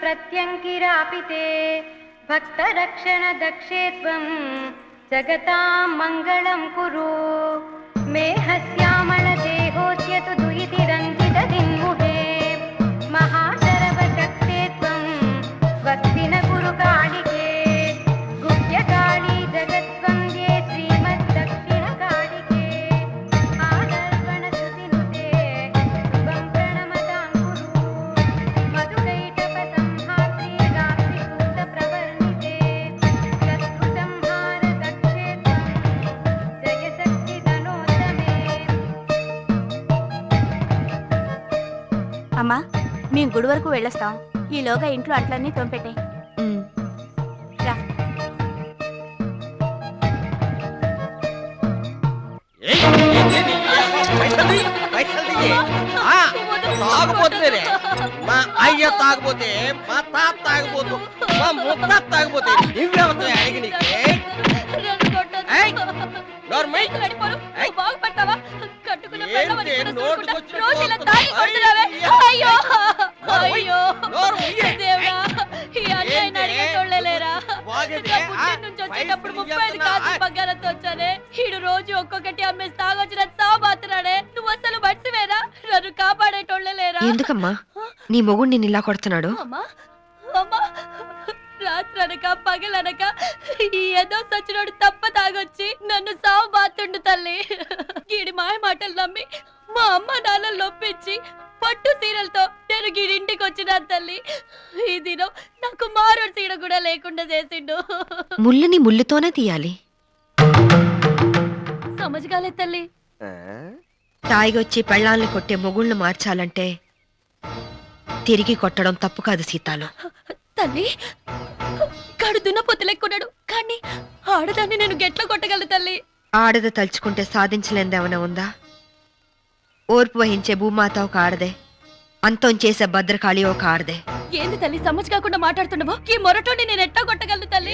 प्रत्यङ्किरापि ते। भक्तरक्षणदक्षे त्वं जगतां मङ्गलं कुरु। मेहस्यामणदेहोऽस्य तु दुहिते అమ్మా మేము గుడి వరకు వెళ్ళొస్తాం. ఈలోగా ఇంట్లో అట్లన్నీ తొంపెట్టే. రా. ఏయ్, ఏంటిది? పైసలు తీ, పైసలు తీ. ఆ, తాగుబోతులేరే. మా అయ్య తాగుపోతే మా తాత తాగుపోతు మా ముత్త తాగుపోతే నువ్వేమవుతాయి అడిగి నీకు. ఏయ్, ఏయ్, నోరు మూయ్. ఏయ్. ఏంటి, నోటికొచ్చిన పైసలు ముప్పై ఐదు ఇయ్యొద్దునా? కాసు బంగారంతో వచ్చానే. ఈడు రోజు ఒక్కొక్కటి అమ్మేసి తాగొచ్చిన సాబాతున్నాడే నువ్వు అసలు మర్చివేరా నన్ను కాపాడేటోళ్ళే లేరా? ఎందుకమ్మా? నీ మొగుడు నిన్ను ఇలా కొడుతున్నాడు? అమ్మా అమ్మా. రాత్రనక పగలనక ఈ ఏదో సచ్చినోడు తప్ప తాగొచ్చి నన్ను సావు బాతుండు తల్లి. గీడి మాయ మాటలు నమ్మి మా అమ్మ నాన్నలు నొప్పించి పట్టు సీరలతో నేను గీడింటికి వచ్చిన తల్లి. ఈ దినం నాకు మారు సీర కూడా లేకుండా చేసిండు. ముళ్ళుని ముళ్ళుతోనే తీయాలి. సమజ్గాలే తల్లి. తాయిగొచ్చి పెళ్ళాల్ని కొట్టే మొగుళ్ళు మార్చాలంటే తిరిగి కొట్టడం తప్పు కాదు సీతాలు తల్లి కాడు దున్నపోతు లెక్కున్నాడు. కానీ ఆడదాన్ని నేను గెట్ల కొట్టగలను తల్లి. ఆడద తలుచుకుంటే సాధించలేందేమైనా ఉందా? ఓర్పు వహించే భూమాత ఒక ఆడదే. అంతం చేసే భద్రకాళి ఒక ఆడదే. ఏంది తల్లి సమజ్ కాకుండా మాట్లాడుతున్నావో? ఈ మొరటోని నేను ఎట్టా కొట్టగలను తల్లి.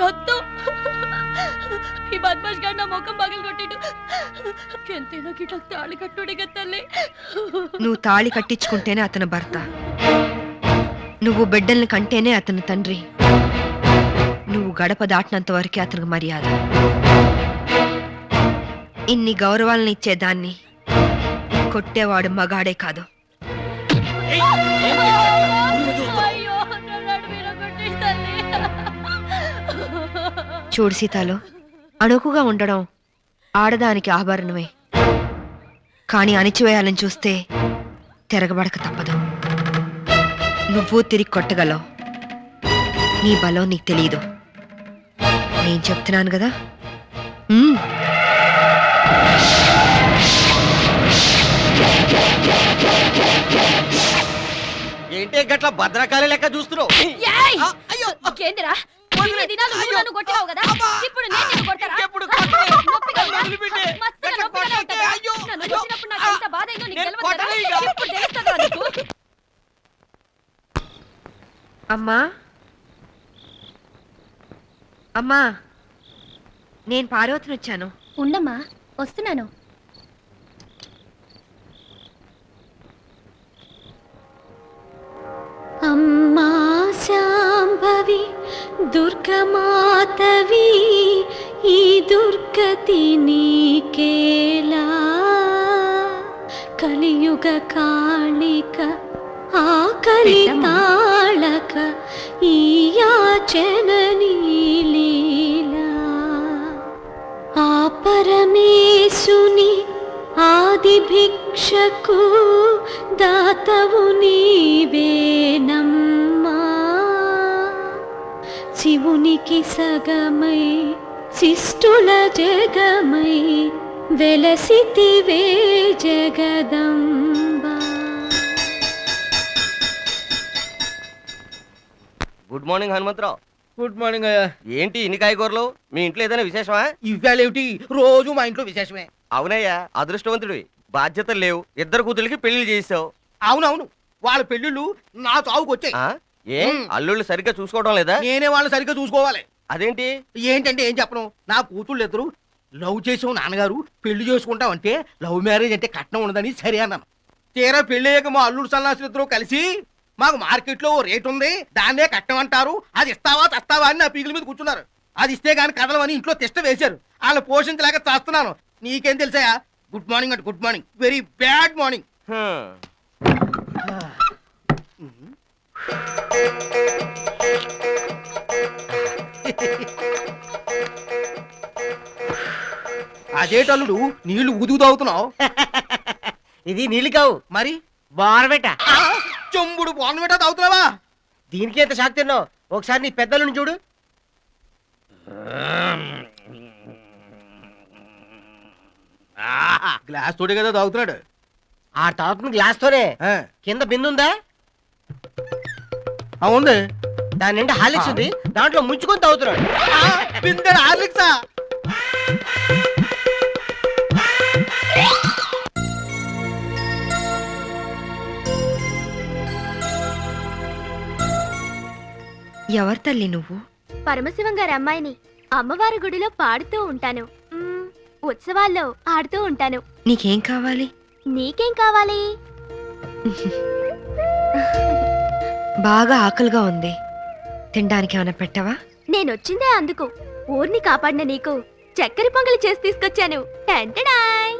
రొద్దు! ఈ బద్మాష్ గారు నా ముఖం పగలు కొట్టిడు. ఎంతైనా గిట్ల తాళి కట్టుడిగా తల్లి. నువ్వు తాళి కట్టించుకుంటేనే అతని భర్త. నువ్వు బిడ్డల్ని కంటేనే అతని తండ్రి. నువ్వు గడప దాటినంత వరకే అతనికి మర్యాద. ఇన్ని గౌరవాలను ఇచ్చేదాన్ని కొట్టేవాడు మగాడే కాదు. చూడు సీతాలు అణుకుగా ఉండడం ఆడదానికి ఆభరణమే. కానీ అణిచివేయాలని చూస్తే తిరగబడక తప్పదు. నువ్వు తిరిగి కొట్టగలవు. నీ బలం నీకు తెలియదు నేను చెప్తున్నాను కదా. ఏంటి గట్ల భద్రకాళి లెక్క చూస్తున్నావు ఏయ్! అయ్యో కేంద్రా వదిలే. ఇన్ని దినాలు నువ్వు అయ్యో. నన్ను కొట్టావు కదా అబ్బా. ఇప్పుడు నేను నిన్ను కొడతారా? ఇంకెప్పుడు కొట్టలే. నొప్పిగా నన్ను ఉందా? వదిలిపెట్టే. మస్తుగా గట్ల నొప్పిగానే కొట్టలే. ఉంటుందా? అయ్యో. నన్ను అయ్యో. చూసినప్పుడు నాకు ఎంత బాధ అయిందో నీకు నేను తెలియదు కదా? కొట్టలే ఇక. ఇప్పుడు తెలుస్తుందా నీకు? అమ్మా అమ్మా నేను పార్వతిని వచ్చాను ఉండమ్మా వస్తున్నాను. అమ్మా శాంభవి దుర్గమాతవి ఈ దుర్గతి నీకేలా? కలియుగ కాళిక ఆకలి తాళక ఈ యాచన ఆది భిక్షకు దాతవు నీవేనమ్మా శివునికి సగమై శిష్టుల జగమై వెలసితివే Jagadamba. Good morning Hanumantharao. Good morning అయ్యా. ఏంటి ఇన్ని కాయగూరలు? మీ ఇంట్లో ఏదైనా విశేషమా? ఇవాళ ఏమిటి రోజు మా ఇంట్లో విశేషమే. అవునయ్యా అదృష్టవంతుడివి. బాధ్యతలు లేవు. ఇద్దరు కూతురికి పెళ్ళి చేసావు అవునవును. వాళ్ళ పెళ్ళిళ్ళు నా చావుకు వచ్చాయి? ఏ. అల్లుళ్ళు సరిగ్గా చూసుకోవడం లేదా? నేనే వాళ్ళని సరిగ్గా చూసుకోవాలి. అదేంటి? ఏంటంటే ఏం చెప్పను? నా కూతుళ్ళు ఇద్దరు లవ్ చేసావు నాన్నగారు పెళ్ళి చేసుకుంటామంటే లవ్ మ్యారేజ్ అంటే కట్నం ఉండదని సరే అన్నాను. తీరా పెళ్ళయ్యాక మా అల్లుడు సన్నాసులు ఇద్దరు కలిసి మాకు మార్కెట్లో ఓ రేట్ ఉంది దాన్నే కట్టమంటారు అది ఇస్తావా తెస్తావా అని నా పీగుల మీద కూర్చున్నారు. అది ఇస్తే గాని కదలమని ఇంట్లో తిష్ట వేశారు. వాళ్ళు పోషించలేక చేస్తున్నాను. నీకేం తెలుసా గుడ్ మార్నింగ్ అంటే good morning. Very bad morning. అదేటల్లుడు నీళ్ళు ఊదుగు తాగుతున్నావు. ఇది నీళ్ళు కావు. మరి? బార్బెట. చెంబుడు బాన్బెట్టా తాగుతున్నావా? దీనికి ఎంత షాక్ తిన్నావు ఒకసారి నీ పెద్దలను చూడు. గ్లాస్ తోడే కదా తాగుతున్నాడు. ఆ తాగుతున్న గ్లాస్ తోనే? కింద బిందు ఉందా? ఉంది. దాని నిండా హాలిక్స్ ఉంది. దాంట్లో ముంచుకొని తాగుతున్నాడు. ఆ, బిందెడు హార్లిక్సా? ఎవరు తల్లి నువ్వు? పరమశివం గారి అమ్మాయిని అమ్మవారి గుడిలో పాడుతూ ఉంటాను. ఉత్సవాల్లో ఆడుతూ ఉంటాను. నీకేం కావాలి? నీకేం కావాలి? బాగా ఆకలిగా ఉంది. తినడానికి ఏమైనా పెట్టవా? నేనొచ్చిందే అందుకు. ఊరిని కాపాడిన నీకు చక్కెర పొంగలి చేసి తీసుకొచ్చాను. టంటడాయ్.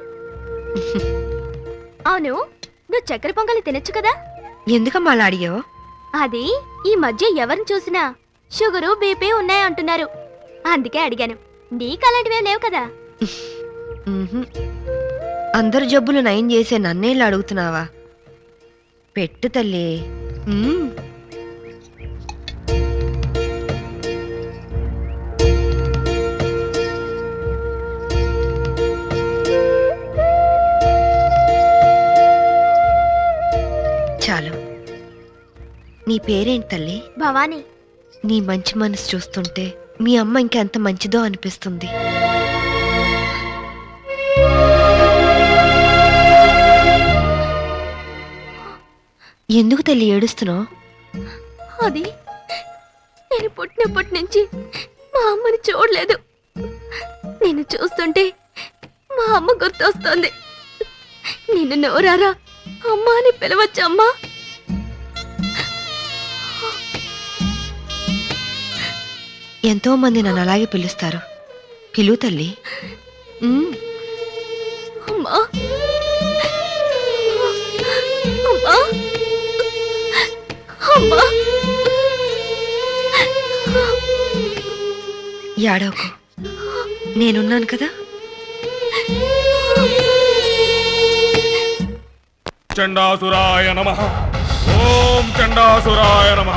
అవును నువ్వు చక్కెర పొంగలి తినొచ్చు కదా? ఎందుకమ్మా అలా అడిగావు? అది ఈ మధ్య ఎవరిని చూసినా షుగరు బీపీ ఉన్నాయి అంటున్నారు అందుకే అడిగాను. నీకు అలాంటివే లేవు కదా. అందరు జబ్బులు నయం చేసే నన్నేళ్ళు అడుగుతున్నావా? పెట్టు తల్లి. చాలు. నీ పేరేంటి తల్లి? భవానీ. నీ మంచి మనసు చూస్తుంటే మీ అమ్మ ఇంకెంత మంచిదో అనిపిస్తుంది. ఎందుకు తల్లి ఏడుస్తున్నావు? అది నేను పుట్టినప్పటి నుంచి మా అమ్మని చూడలేదు. నిన్ను చూస్తుంటే మా అమ్మ గుర్తొస్తుంది. నిన్ను నోరారా అమ్మా అని పిలవచ్చమ్మా ఎంతో మంది నన్ను అలాగే పిలుస్తారు. పిలువు తల్లి. అమ్మా. ఏడవకు నేనున్నాను కదా? చండాసురాయ నమ. ఓం చండాసురాయ నమ.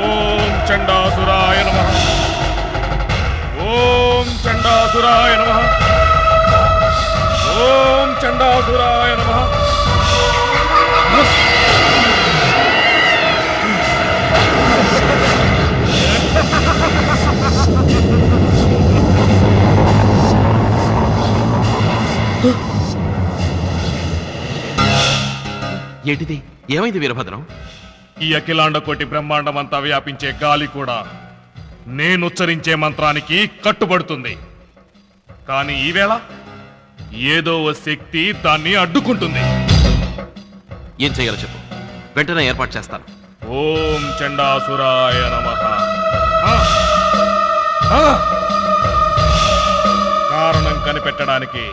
ఓం చండాసురాయ నమ. ఓం చండాసురాయ నమ. ఓం చండాసురాయ నమ. ఏంటిది? ఏమైంది వీరభద్రం? ఈ అఖిలాండ కోటి బ్రహ్మాండమంతా వ్యాపించే గాలి కూడా నేనుచ్చరించే మంత్రానికి కట్టుబడుతుంది. కానీ ఈవేళ ఏదో ఓ శక్తి దాన్ని అడ్డుకుంటుంది. ఏం చేయాలో చెప్పు. వెంటనే ఏర్పాటు చేస్తాను. ఓం చండాసురాయ నమ. కారణం కనిపెట్టడానికి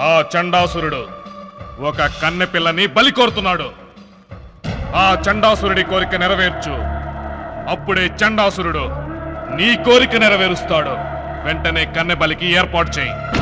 ఆ చండాసురుడు ఒక కన్నె పిల్లని బలి కోరుతున్నాడు. ఆ చండాసురుడి కోరిక నెరవేర్చు. అప్పుడే చండాసురుడు నీ కోరిక నెరవేరుస్తాడు. వెంటనే కన్నె బలికి ఏర్పాటు చేయి.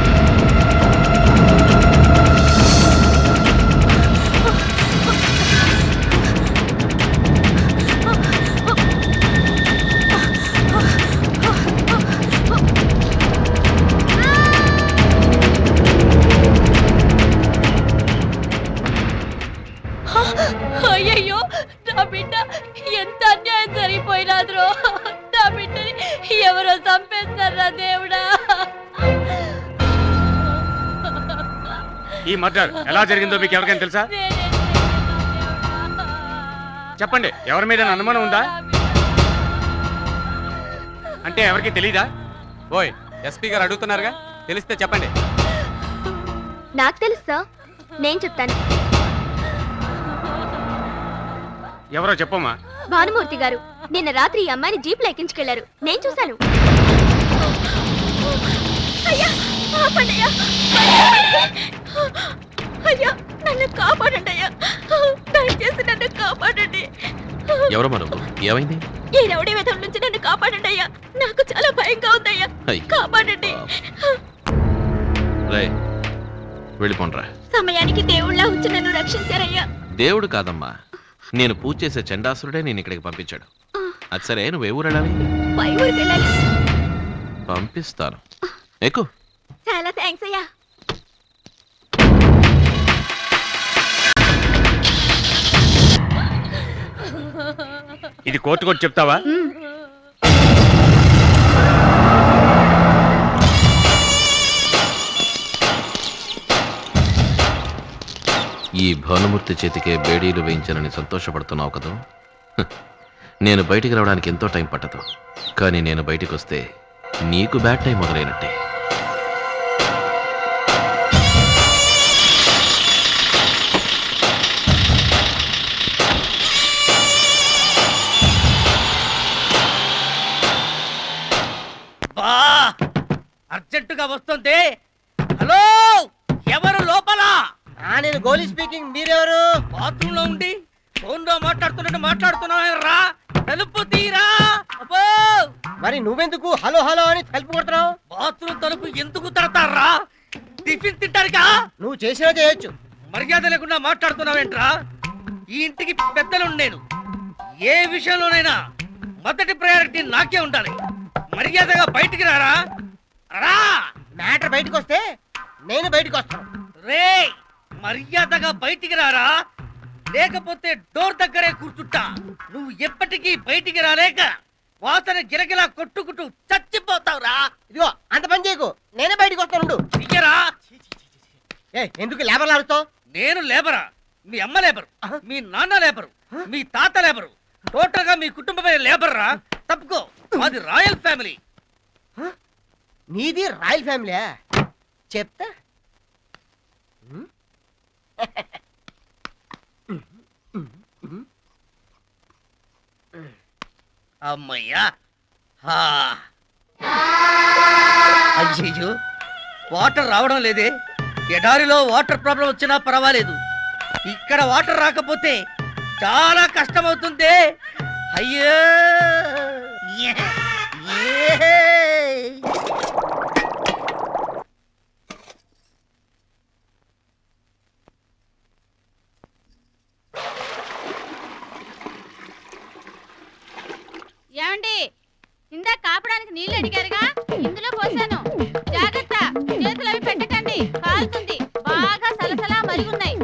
మర్డర్ ఎలా జరిగిందో మీకు ఎవరికైనా తెలుసా? నేనే చెప్పండి ఎవరి మీద అనుమానం ఉందా? అంటే ఎవరికి తెలీదా? ఓయ్ ఎస్పీ గారు అడుగుతున్నారుగా? తెలిస్తే చెప్పండి. నాకు తెలుసు సార్ నేను చెప్తాను. ఎవరో చెప్పమ్మా. భానుమూర్తి గారు నిన్న రాత్రి ఈ అమ్మాయిని జీప్ ఎక్కించుకెళ్ళారు నేను చూశాను. అయ్యా! ఆపండి అయ్యా. నన్ను కాపాడండి అయ్యా. దయచేసి నన్ను కాపాడండి. ఎవరమ్మా నువ్వు? ఏమైంది? ఈ రౌడీ విధం నుంచి నన్ను కాపాడండి అయ్యా. నాకు చాలా భయంగా ఉందయ్యా. అయ్. కాపాడండి. రే వెళ్ళిపోండ్రా. సమయానికి దేవుళ్ళ వచ్చి నన్ను రక్షించారయ్యా. దేవుడు కాదమ్మా. నేను పూజ చేసే చండాసురుడే నేను ఇక్కడికి పంపించాడు. అది సరే నువ్వు ఏ ఊరు వెళ్ళాలి? పై ఊరికి వెళ్ళాలి. పంపిస్తాను. ఎక్కు. చాలా థ్యాంక్స్ అయ్యా ఇది కోర్టు కొట్టి చెప్తావా? ఈ భానుమూర్తి చేతికే బేడీలు వేయించానని సంతోషపడుతున్నావు కదూ? హ్. నేను బయటికి రావడానికి ఎంతో టైం పట్టదు. కానీ నేను బయటికి వస్తే నీకు బ్యాడ్ టైం మొదలైనట్టే. అర్జెంటుగా వస్తుంది. హలో ఎవరు లోపల? నేను గోలీ స్పీకింగ్ మీరెవరు? బాత్రూమ్లో ఉండి ఫోన్లో మాట్లాడుతున్నట్టు మాట్లాడుతున్నావు రా తలుపు తీరా? అబ్బో! మరి నువ్వెందుకు హలో హలో అని తలుపు కొడుతున్నావు? బాత్రూమ్ తలుపు ఎందుకు తడతారా? టిఫిన్ తింటారుగా నువ్వు చేసినా చేయొచ్చు. మర్యాద లేకుండా మాట్లాడుతున్నావేంట్రా? ఈ ఇంటికి పెద్దలు నేను. ఏ విషయంలోనైనా మొదటి ప్రయారిటీ నాకే ఉండాలి. మర్యాదగా బయటికి రారా? రా! మ్యాటర్ బయటకు వస్తే నేను బయటకు వస్తాను రే మర్యాదగా బయటికి రారా? లేకపోతే డోర్ దగ్గరే కూర్చుంటా. నువ్వు ఎప్పటికీ బయటికి రాలేక వాసన గిరగిలా కొట్టుకుంటూ చచ్చిపోతావురా. ఇదిగో అంత పని చేయకు. నేనే బయటకు వస్తాను. దిగరా ఏ ఎందుకు లేబర్లు ఆడుతావు నేను లేబరా? మీ అమ్మ లేబరు. మీ నాన్న లేబరు. మీ తాత లేబరు. టోటల్గా మీ కుటుంబమే లేబర్ రా తప్పుకో మాది రాయల్ ఫ్యామిలీ. నీది రాయల్ ఫ్యామిలీ చెప్తా అమ్మయ్యా. హా. వాటర్ రావడం లేదే. ఎడారిలో వాటర్ ప్రాబ్లం వచ్చినా పర్వాలేదు. ఇక్కడ వాటర్ రాకపోతే చాలా కష్టమవుతుంది. అయ్యో. ఏ. ఏ. ఏమండి ఇందా కాపడానికి నీళ్ళు అడిగారుగా? ఇందులో పోసాను. జాగ్రత్త. చేతులు అవి పెట్టకండి. కాలుతుంది. బాగా సలసలా మరిగున్నాయి.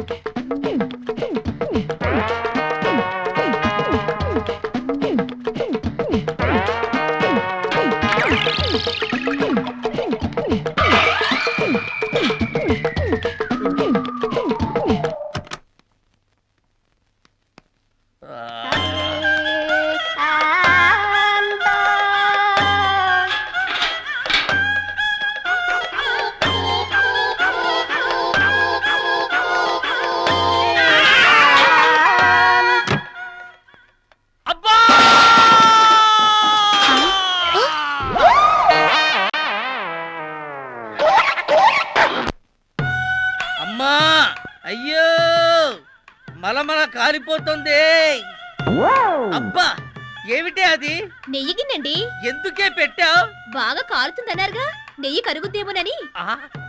అది నెయ్యిగిందండి. ఎందుకే పెట్టావు? బాగా కాలుతుందన్నారుగా. నెయ్యి కరుగుద్దేమోనని.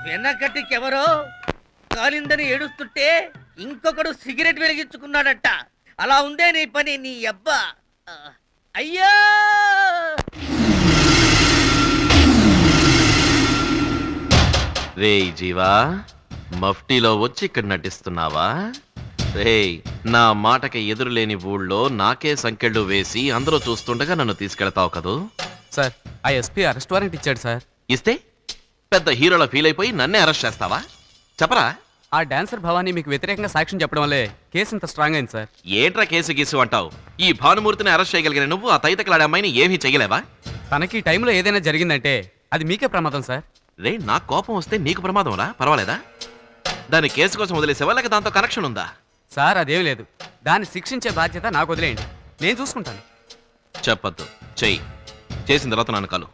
వెనకటికెవరో కాలిందని ఏడుస్తుంటే ఇంకొకడు సిగరెట్ వెలిగించుకున్నాడట. అలా ఉందే నీ పని నీ అబ్బా. అయ్యో! రేయ్ జీవా మఫ్టీలో వచ్చి ఇక్కడ నటిస్తున్నావా? రేయ్ నా మాటకి ఎదురులేని ఊళ్ళో నాకే సంకెళ్ళు వేసి అందరూ చూస్తుండగా నన్ను తీసుకెళ్తావు కదూ? సార్ ఆ ఎస్పీ అరెస్ట్ వారెంట్ ఇచ్చాడు సార్. ఇస్తే? పెద్ద హీరోలా ఫీల్ అయిపోయి నన్నే అరెస్ట్ చేస్తావా? చెప్పరా? ఆ డాన్సర్ భవానీ మీకు వ్యతిరేకంగా సాక్ష్యం చెప్పడం వల్లే కేసు ఇంత స్ట్రాంగ్ అయింది సార్. ఏంట్రా కేసు గీసు అంటావు? ఈ భానుమూర్తిని అరెస్ట్ చేయగలిగిన నువ్వు ఆ తైతకలాడే అమ్మాయిని ఏమీ చేయలేవా? తనకి టైంలో ఏదైనా జరిగిందంటే అది మీకే ప్రమాదం సార్. రే నా కోపం వస్తే నీకు ప్రమాదం రా పర్వాలేదా? దాని కేసు కోసం వదిలేసేవా? లేక దాంతో కనెక్షన్ ఉందా? సార్ అదేం లేదు. దాన్ని శిక్షించే బాధ్యత నాకు వదిలేయండి. నేను చూసుకుంటాను. చెప్పద్దు. చెయ్యి. చేసిన తర్వాత నన్ను కలు.